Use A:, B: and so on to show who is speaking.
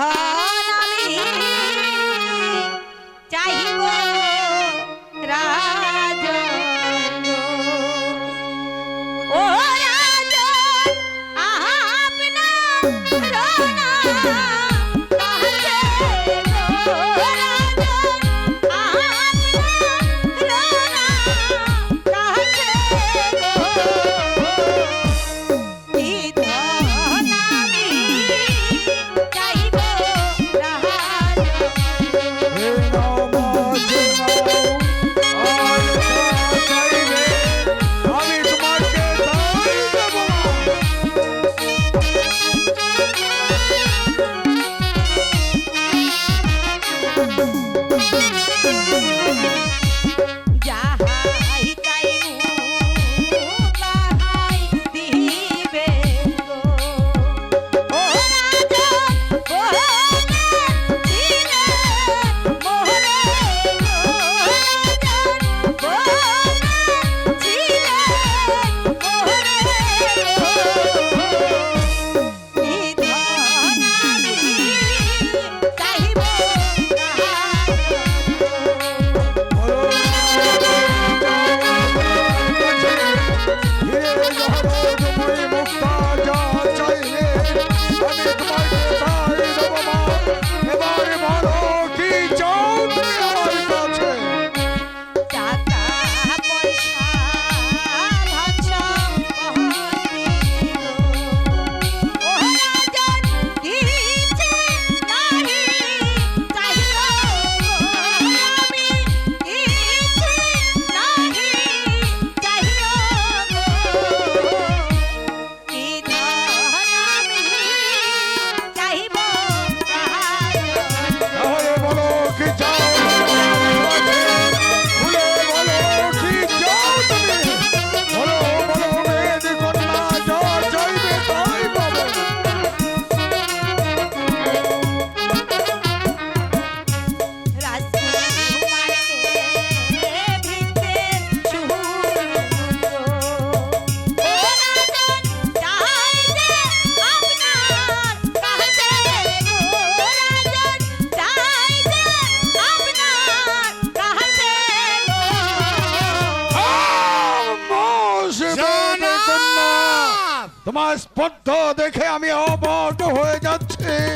A: ধন আমি চাহিব রাজ ও রাজ
B: আপনার Thank you. তোমার স্পর্ধ দেখে আমি অবট হয়ে যাচ্ছি।